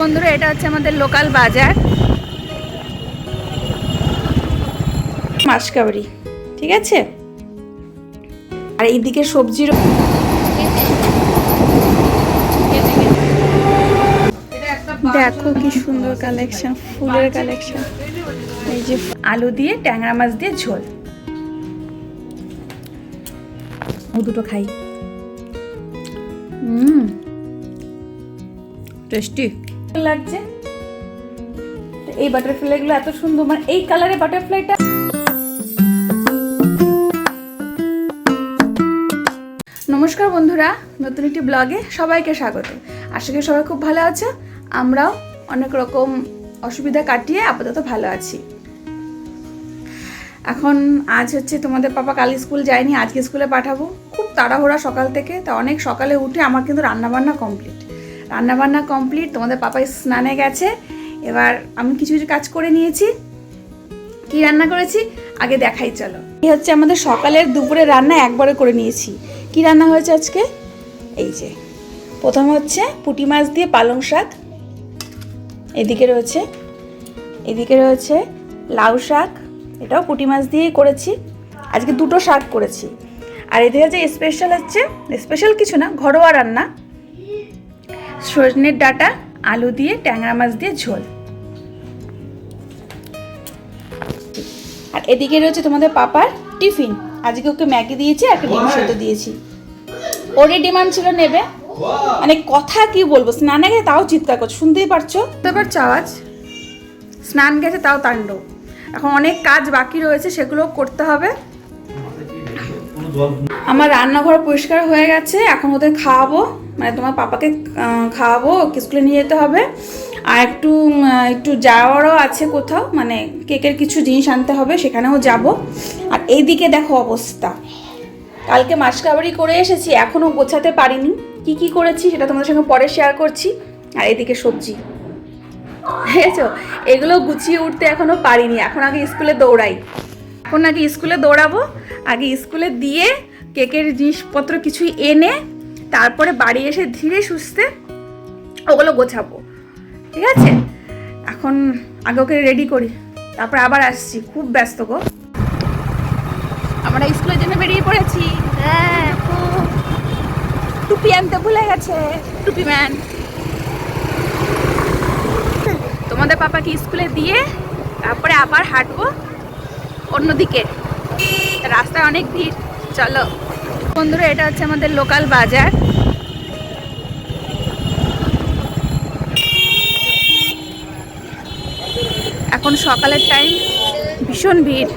বন্ধুরা, এটা হচ্ছে আমাদের লোকাল বাজার। মাসকাবারি ঠিক আছে? আর এইদিকে সবজির দেখো কি সুন্দর কালেকশন ফুলের কালেকশন এই যে আলু দিয়ে, ট্যাংরা মাছ দিয়ে ঝোল। ও দুটো খাই। হুম। টেস্টি। লাগছে। তো এই এত সুন্দর মানে এই কালারের বাটারফ্লাইটা নমস্কার বন্ধুরা, নতুন একটি ব্লগে সবাইকে স্বাগত। আশা করি সবাই খুব ভালো আছো। আমরাও অনেক রকম অসুবিধা কাটিয়ে আপাতত ভালো আছি। এখন আজ হচ্ছে তোমাদের পাপা কাল স্কুল যায়নি, আজকে স্কুলে পাঠাবো। খুব তাড়াহুড়া সকাল থেকে, তা অনেক সকালে উঠে আমার কিন্তু রান্নাবান্না কমপ্লিট রান্নাবান্না কমপ্লিট, তোমাদের পাপাই স্নানে গেছে। এবার আমি কিছু কিছু কাজ করে নিয়েছি। কি রান্না করেছি? আগে দেখাই, চলো। এই হচ্ছে আমাদের সকালের দুপুরে রান্না, একবারে করে নিয়েছি। কি রান্না হয়েছে আজকে? এই যে, প্রথম হচ্ছে পুঁটি মাছ দিয়ে পালং শাক। এদিকে রয়েছে এদিকে রয়েছে লাউ শাক। এটাও পুটি মাছ দিয়েই করেছি। আজকে দুটো শাক করেছি। আর এদিকে যে স্পেশাল হচ্ছে স্পেশাল কিছু না, ঘরোয়া রান্না। সজনের ডাটা আলু দিয়ে ট্যাংরা মাছ দিয়ে ঝোল। আর এদিকে রয়েছে তোমাদের পাপার টিফিন। আজকে ওকে ম্যাগি দিয়েছি আর একটা ডিম সেদ্ধ দিয়েছি। ওরই ডিমান্ড ছিল নেবে। মানে কথা কি বলব স্নানে গেছে তাও চিৎকার করছে শুনতেই পারছ? তো পারছ আওয়াজ স্নান গেছে তাও তাণ্ডব এখন অনেক কাজ বাকি রয়েছে সেগুলো করতে হবে। আমার রান্নাঘর পরিষ্কার হয়ে গেছে এখন ওদের খাওয়াবো। মানে তোমার পাপাকে খাওয়াবো স্কুলে নিয়ে যেতে হবে। আর একটু একটু যাওয়ারও আছে কোথাও মানে কেকের কিছু জিনিস আনতে হবে, সেখানেও যাব। আর এইদিকে দেখো অবস্থা। কালকে মাসকাবারি করে এসেছি এখনও গোছাতে পারিনি। কি কি করেছি সেটা তোমাদের সঙ্গে পরে শেয়ার করছি। আর এদিকে সবজি। বুঝেছ? এগুলো গুছিয়ে উঠতে এখনও পারিনি, এখন আগে স্কুলে দৌড়াই। এখন আগে স্কুলে দৌড়াবো, আগে স্কুলে দিয়ে কেকের জিনিসপত্র কিছুই এনে তারপরে বাড়ি এসে ধীরে সুস্থে ওগুলো গোছাবো। ঠিক আছে? এখন আগে ওকে রেডি করি। তারপর আবার আসছি। খুব ব্যস্ত গো। আমরা স্কুলের জন্য বেরিয়ে পড়েছি। হ্যাঁ টুপি আনতে ভুলে গেছে। টুপি ম্যান। তোমাদের পাপাকে স্কুলে দিয়ে তারপরে আবার হাঁটবো অন্যদিকে। রাস্তায় অনেক ভিড়। চলো। বন্ধুরা এটা হচ্ছে আমাদের লোকাল বাজার। এখন সকালের টাইম ভীষণ ভিড়।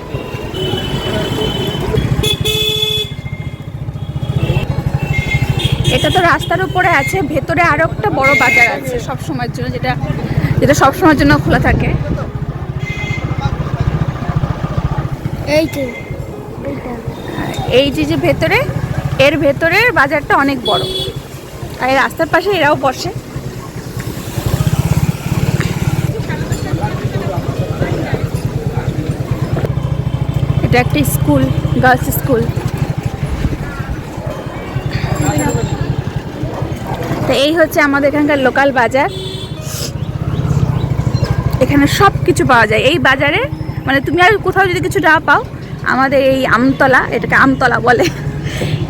এটা তো রাস্তার উপরে আছে ভেতরে আরও একটা বড় বাজার আছে সব সময়ের জন্য যেটা যেটা সব সময়ের জন্য খোলা থাকে। এই আর এই যে যে ভেতরে এর ভেতরের বাজারটা অনেক বড়। আর এই রাস্তার পাশে এরাও বসে। এটা একটা স্কুল, গার্লস স্কুল। তো এই হচ্ছে আমাদের এখানকার লোকাল বাজার। এখানে সব কিছু পাওয়া যায়। এই বাজারে মানে তুমি আর কোথাও যদি কিছু না পাও, আমাদের এই আমতলা, এটাকে আমতলা বলে।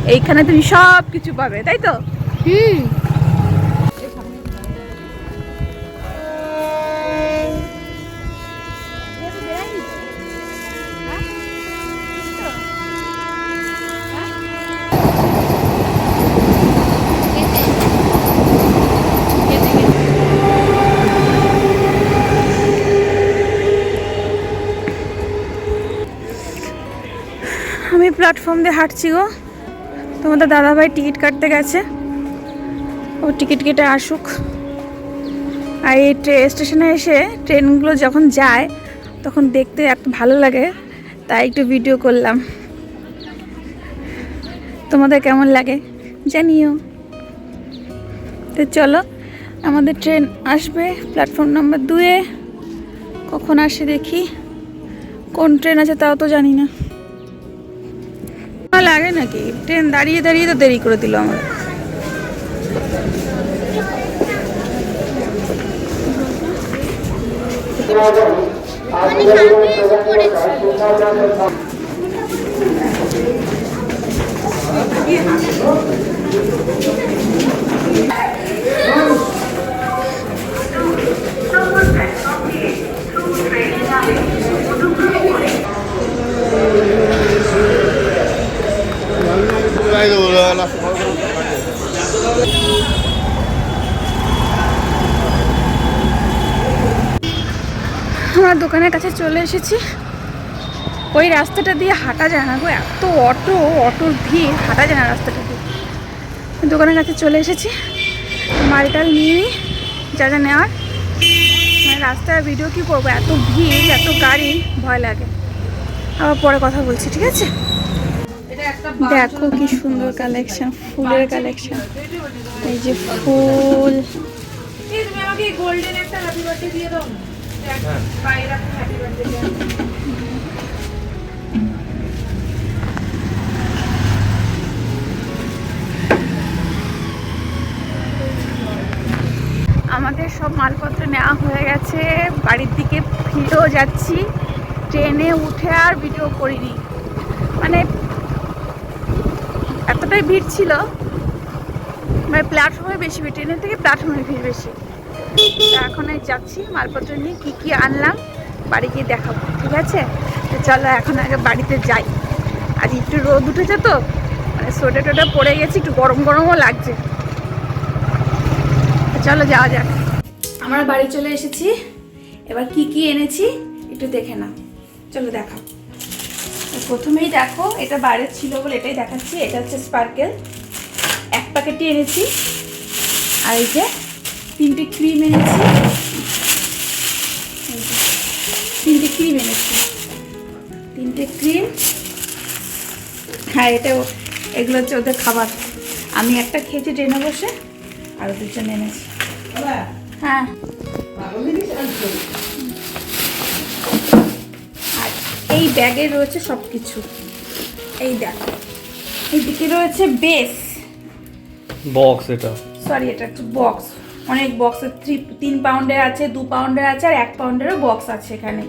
এইখানে তুমি সব কিছু পাবে তাই তো? হুম। আমি প্ল্যাটফর্ম দিয়ে হাঁটছি গো। তোমাদের দাদাভাই টিকিট কাটতে গেছে। ও টিকিট কেটে আসুক। আর এই স্টেশনে এসে ট্রেনগুলো যখন যায়, তখন দেখতে এত ভালো লাগে, তাই একটু ভিডিও করলাম। তোমাদের কেমন লাগে জানিও। তো চলো, আমাদের ট্রেন আসবে প্ল্যাটফর্ম নাম্বার দুয়ে। কখন আসে দেখি। কোন ট্রেন আছে তাও তো জানি না। লাগে নাকি? ট্রেন দাঁড়িয়ে দাঁড়িয়ে তো দেরি করে দিল আমার Thank অনেক আমরা দোকানের কাছে চলে এসেছি। ওই রাস্তাটা দিয়ে হাঁটা যায় না গো, এত অটো, অটোর ভিড়, হাঁটা যায় না রাস্তাটা দিয়ে। দোকানের কাছে চলে এসেছি। মালটাল নিয়ে নিই যা যা নেওয়ার। মানে রাস্তায় ভিডিও কী করব? এত ভিড়, এত গাড়ি, ভয় লাগে। আবার পরে কথা বলছি, ঠিক আছে? দেখো কি সুন্দর কালেকশন ফুলের কালেকশন এই যে ফুল। আমাদের সব মালপত্র নেওয়া হয়ে গেছে। বাড়ির দিকে ফিরেও যাচ্ছি। ট্রেনে উঠে আর ভিডিও করিনি। মানে এতটাই ভিড় ছিল। মানে প্ল্যাটফর্মে বেশি ভিড়, ট্রেনের থেকে প্ল্যাটফর্মে ভিড় বেশি। এখন এই যাচ্ছি, মালপত্র নিয়ে কী কী আনলাম, বাড়ি গিয়ে দেখাবো, ঠিক আছে? তো চলো এখন আগে বাড়িতে যাই। আজ একটু রোদ উঠেছে তো মানে সোয়েটার টোটা পরে গেছি, একটু গরম গরমও লাগছে। চলো যাওয়া যাক। আমরা বাড়ি চলে এসেছি। এবার কি কি এনেছি, একটু দেখে না চলো দেখাও। প্রথমেই দেখো এটা বাইরে ছিল বলে এটাই দেখাচ্ছি এটা হচ্ছে স্পার্কেল এক প্যাকেটই এনেছি। আর এই যে তিনটে ক্রিম এনেছি। তিনটে ক্রিম এনেছি। তিনটে ক্রিম হ্যাঁ এটা এগুলো হচ্ছে ওদের খাবার। আমি একটা খেয়েছি ট্রেনে বসে আর দুজন এনেছি। হ্যাঁ। ব্যাগে রয়েছে সব কিছু এই দেখো। এইদিকে রয়েছে বেস। বক্স এটা। সরি এটা হচ্ছে বক্স। অনেক বক্স থ্রি তিন পাউন্ডের আছে দু পাউন্ডের আছে আর এক পাউন্ডেরও বক্স আছে এখানে।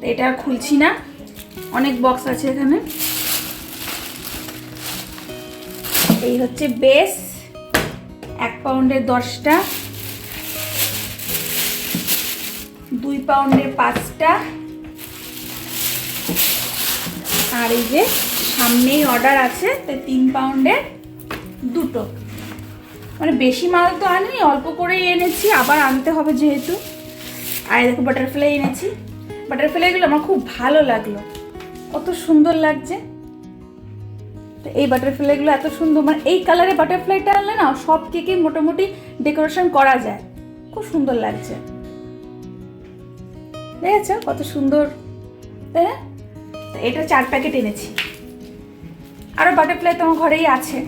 তো এটা খুলছি না। অনেক বক্স আছে এখানে। এই হচ্ছে বেস। এক পাউন্ডের দশটা। দুই পাউন্ডের পাঁচটা। আর এই যে সামনেই অর্ডার আছে, তো তিন পাউন্ডের দুটো। মানে বেশি মাল তো আনিনি, অল্প করেই এনেছি, আবার আনতে হবে যেহেতু। আর দেখো বাটারফ্লাই এনেছি। বাটারফ্লাইগুলো আমার খুব ভালো লাগল। কত সুন্দর লাগছে। তো এই বাটারফ্লাইগুলো এত সুন্দর মানে এই কালারের বাটারফ্লাইটা আনলে না, সব কেকে মোটামুটি ডেকোরেশন করা যায়। খুব সুন্দর লাগছে। দেখেছ? কত সুন্দর। তাই না? এটা চার প্যাকেট এনেছি। আরও বাটারফ্লাই তোমার ঘরেই আছে।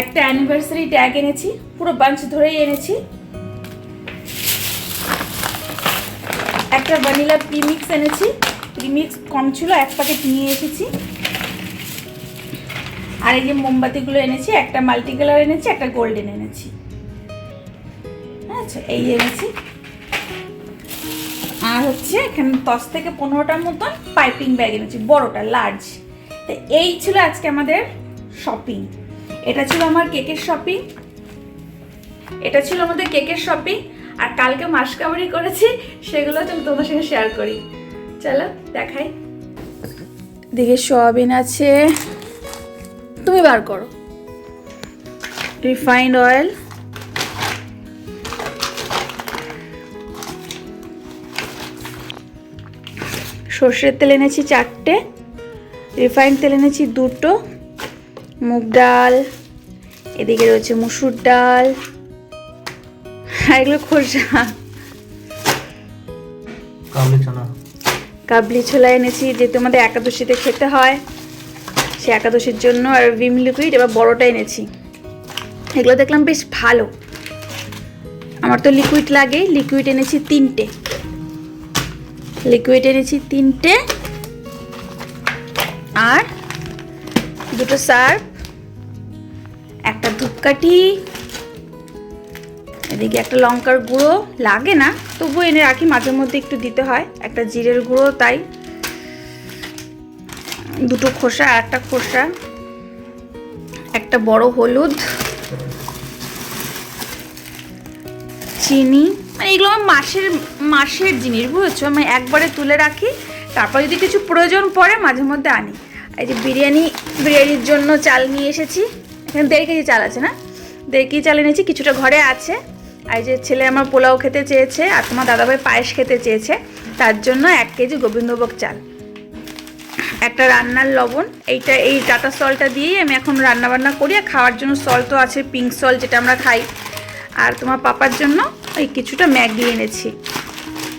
একটা অ্যানিভার্সারি ট্যাগ এনেছি, পুরো বাঞ্চ ধরেই এনেছি। একটা ভ্যানিলা প্রিমিক্স এনেছি প্রিমিক্স কম ছিল, এক প্যাকেট নিয়ে এসেছি। আর এই যে মোমবাতিগুলো এনেছি, একটা মাল্টি কালার এনেছি, একটা গোল্ডেন এনেছি। আচ্ছা এই এনেছি। আর হচ্ছে এখানে দশ থেকে পনেরোটার মতন পাইপিং ব্যাগ এনেছি বড়টা লার্জ তো এই ছিল আজকে আমাদের শপিং এটা ছিল আমার কেকের শপিং এটা ছিল আমাদের কেকের শপিং আর কালকে মাসকাবারি করেছি সেগুলো চলো তোমার সঙ্গে শেয়ার করি। চলো দেখাই। দেখে সোয়াবিন আছে। তুমি বার করো। রিফাইন্ড অয়েল সর্ষের তেল এনেছি চারটে রিফাইন্ড তেল এনেছি দুটো মুগ ডাল এদিকে রয়েছে মুসুর ডাল আর এগুলো খোসা। কাবলি ছোলা এনেছি যেহেতু আমাদের একাদশীতে খেতে হয় সে একাদশীর জন্য আর ভিম লিকুইড এবার বড়টা এনেছি। এগুলো দেখলাম বেশ ভালো। আমার তো লিকুইড লাগে লিকুইড এনেছি তিনটে। লিকুইড এনেছি তিনটে। আর দুটো সার্ফ একটা ধূপকাঠি, এদিকে একটা লঙ্কার গুঁড়ো। লাগে না তবু এনে রাখি, মাঝে মধ্যে একটু দিতে হয়। একটা জিরের গুঁড়ো তাই। দুটো খোসা আর একটা খোসা, একটা বড় হলুদ, চিনি এগুলো আমার মাসের মাসের জিনিস, বুঝেছ? আমি একবারে তুলে রাখি, তারপর যদি কিছু প্রয়োজন পড়ে, মাঝে মধ্যে আনি। এই যে বিরিয়ানি, বিরিয়ানির জন্য চাল নিয়ে এসেছি। এখানে দেড় কেজি চাল আছে না? দেড় কেজি চাল এনেছি, কিছুটা ঘরে আছে। আর যে ছেলে আমার পোলাও খেতে চেয়েছে, আর তোমার দাদাভাই পায়েস খেতে চেয়েছে, তার জন্য এক কেজি গোবিন্দভোগ চাল। একটা রান্নার লবণ, এইটা, এই টাটা সলটা দিয়েই আমি এখন রান্না বান্না করি, আর খাওয়ার জন্য সল তো আছে পিঙ্ক সল যেটা আমরা খাই। আর তোমার পাপার জন্য ওই কিছুটা ম্যাগি এনেছি।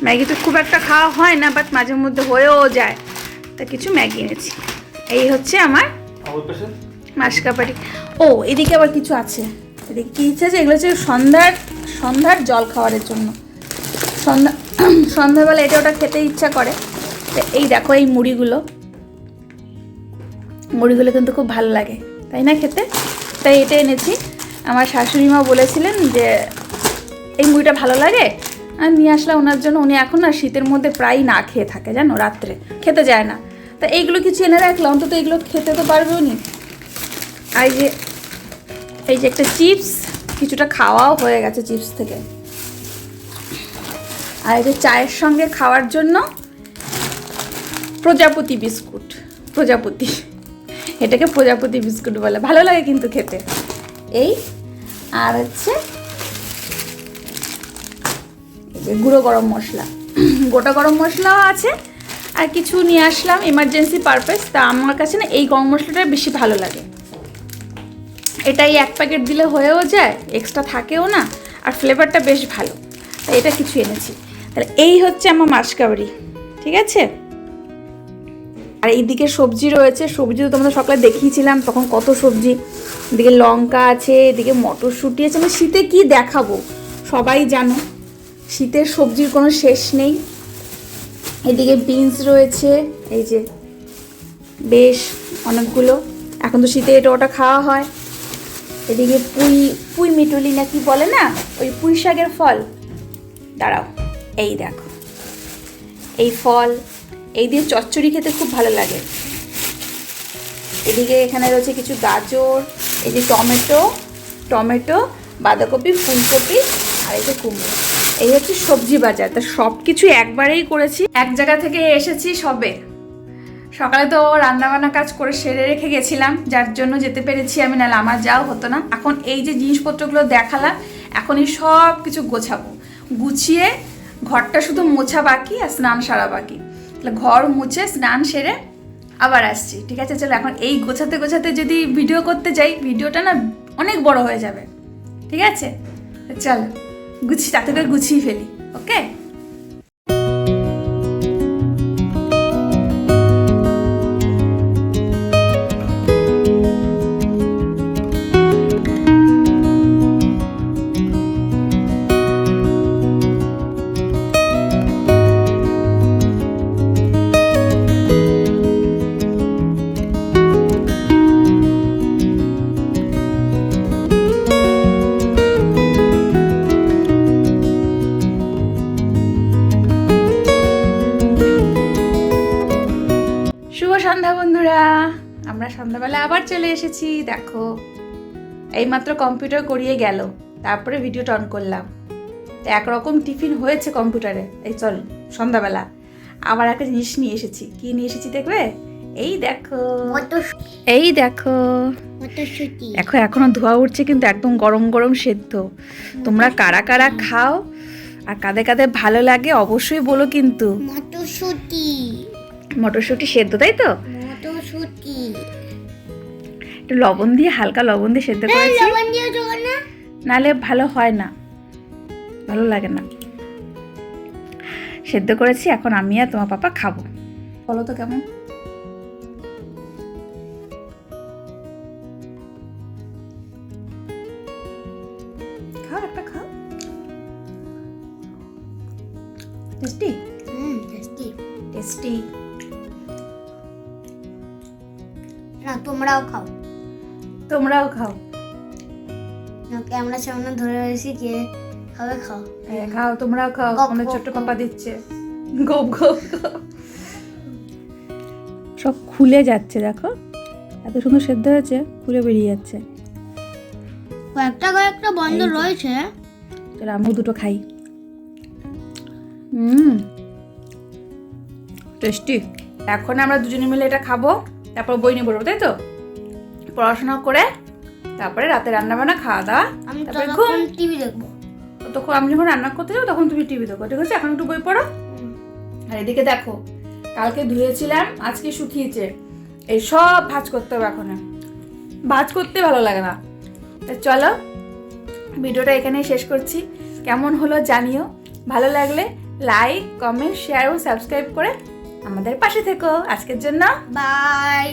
ম্যাগি তো খুব একটা খাওয়া হয় না বাট মাঝে মধ্যে হয়েও যায়। তা কিছু ম্যাগি এনেছি। এই হচ্ছে আমার মাসকাবাড়ি। ও এদিকে আবার কিছু আছে। এদিকে কী ইচ্ছে আছে? এগুলো হচ্ছে সন্ধ্যার সন্ধ্যার জল খাওয়ারের জন্য। সন্ধ্যা সন্ধ্যাবেলা এটা ওটা খেতে ইচ্ছা করে। তো এই দেখো এই মুড়িগুলো। মুড়িগুলো কিন্তু খুব ভালো লাগে। তাই না খেতে? তাই এটা এনেছি। আমার শাশুড়ি মা বলেছিলেন যে, এই মুড়িটা ভালো লাগে? আর নিয়ে আসলাম ওনার জন্য। উনি এখন না শীতের মধ্যে প্রায় না খেয়ে থাকে, জানো, রাত্রে। খেতে যায় না। তা এইগুলো কিছু এনে রাখলাম অন্তত এগুলো খেতে তো পারবে উনি। আর যে, এই যে একটা চিপস, কিছুটা খাওয়াও হয়ে গেছে চিপস থেকে। আর এই যে চায়ের সঙ্গে খাওয়ার জন্য প্রজাপতি বিস্কুট, প্রজাপতি। এটাকে প্রজাপতি বিস্কুট বলে। ভালো লাগে কিন্তু খেতে। এই, আর হচ্ছে গুঁড়ো গরম মশলা। গোটা গরম মশলাও আছে, আর কিছু নিয়ে আসলাম এমার্জেন্সি পারপাস তা আমার কাছে না এই গরম মশলাটা বেশি ভালো লাগে। এটাই এক প্যাকেট দিলে হয়েও যায় এক্সট্রা থাকেও না, আর ফ্লেভারটা বেশ ভালো। তাই এটা কিছু এনেছি। তাহলে এই হচ্ছে আমার মাসকাবারি ঠিক আছে? আর এইদিকে সবজি রয়েছে, সবজি তো তোমাদের সকালে দেখিয়েছিলাম, তখন কত সবজি। এদিকে লঙ্কা আছে, এদিকে মটরশুঁটি আছে, আমি শীতে কি দেখাবো? সবাই জানো, শীতের সবজির কোনো শেষ নেই। এদিকে বিনস রয়েছে, এই যে বেশ অনেকগুলো। এখন তো শীতে এটা ওটা খাওয়া হয়। এদিকে পুঁই পুঁই মিটুলি না কি বলে না? ওই পুঁই শাকের ফল। দাঁড়াও, এই দেখো। এই ফল এই দিয়ে চচ্চড়ি খেতে খুব ভালো লাগে। এদিকে এখানে রয়েছে কিছু গাজর, এই যে টমেটো টমেটো, বাঁধাকপি, ফুলকপি আর এই যে কুমড়ো। এই হচ্ছে সবজি বাজার। তা সব কিছু একবারেই করেছি। এক জায়গা থেকে এসেছি সবে। সকালে তো রান্নাবান্না কাজ করে সেরে রেখে গেছিলাম। যার জন্য যেতে পেরেছি আমি, নাহলে আমার যাও হতো না। এখন এই যে জিনিসপত্রগুলো দেখালাম, এখনই সব কিছু গোছাবো। গুছিয়ে ঘরটা শুধু মোছা বাকি আর স্নান সারা বাকি। ঘর মুছে স্নান সেরে আবার আসছি, ঠিক আছে? চলো এখন এই গোছাতে গোছাতে যদি ভিডিও করতে যাই ভিডিওটা না অনেক বড় হয়ে যাবে, ঠিক আছে? চলো, গুছি, তাতে করে গুছিয়ে ফেলি ওকে সন্ধ্যাবেলা আবার চলে এসেছি দেখো। এইমাত্র কম্পিউটার করিয়ে গেল তারপরে ভিডিও টন করলাম। তো একরকম টিফিন হয়েছে কম্পিউটারে। এই চল সন্ধ্যাবেলা। আবার একটা জিনিস নিয়ে এসেছি। কি নিয়ে এসেছি দেখবে? এই দেখো। এই দেখো। দেখো এখনও ধোয়া উঠছে কিন্তু একদম গরম গরম সেদ্ধ। তোমরা কারা কারা খাও? আর কাদের কাদের ভালো লাগে অবশ্যই বলো কিন্তু। মটরশুঁটি। মটরশুঁটি সেদ্ধ তাই তো? মটরশুঁটি। একটু লবণ দিয়ে হালকা লবণ দিয়ে সেদ্ধ করেছি। জোগাড় না নালে ভালো হয় না। ভালো লাগে না। সেদ্ধ করেছি এখন আমি আর তোমার পাপা খাব। বলো তো কেমন? খাও একটা খাও। টেস্টি? টেস্টি। টেস্টি। তোমরাও খাও। তোমরাও খাও। না সামনে ধরে রয়েছি কে খাবে খাও। হ্যাঁ, খাও তোমরাও খাও আমাদের ছোট্ট পাপা দিচ্ছে। গপ গপ গপ। সব খুলে যাচ্ছে দেখো। এত সুন্দর সেদ্ধ হয়েছে খুলে বেরিয়ে যাচ্ছে। কয়েকটা কয়েকটা বন্ধ রয়েছে। চলো আমিও দুটো খাই। হুম। টেস্টি। এখন আমরা দুজনে মিলে এটা খাব তারপর বই নিয়ে পড়ব তাই তো? পড়াশোনা করে তারপরে রাতে রান্না বান্না খাওয়া দাওয়া তারপরে ঘুম। টিভি দেখব। তখন আমি যখন রান্না করতে যাব তখন তুমি টিভি দেখো ঠিক আছে? এখন একটু বই পড়ো। আর এদিকে দেখো কালকে ধুয়েছিলাম আজকে শুকিয়েছে। এই সব ভাজ করতে হবে এখন। ভাজ করতে ভালো লাগে না। তা চলো ভিডিওটা এখানেই শেষ করছি। কেমন হলো জানিও। ভালো লাগলে লাইক কমেন্ট শেয়ার ও সাবস্ক্রাইব করে আমাদের পাশে থেকো। আজকের জন্য বাই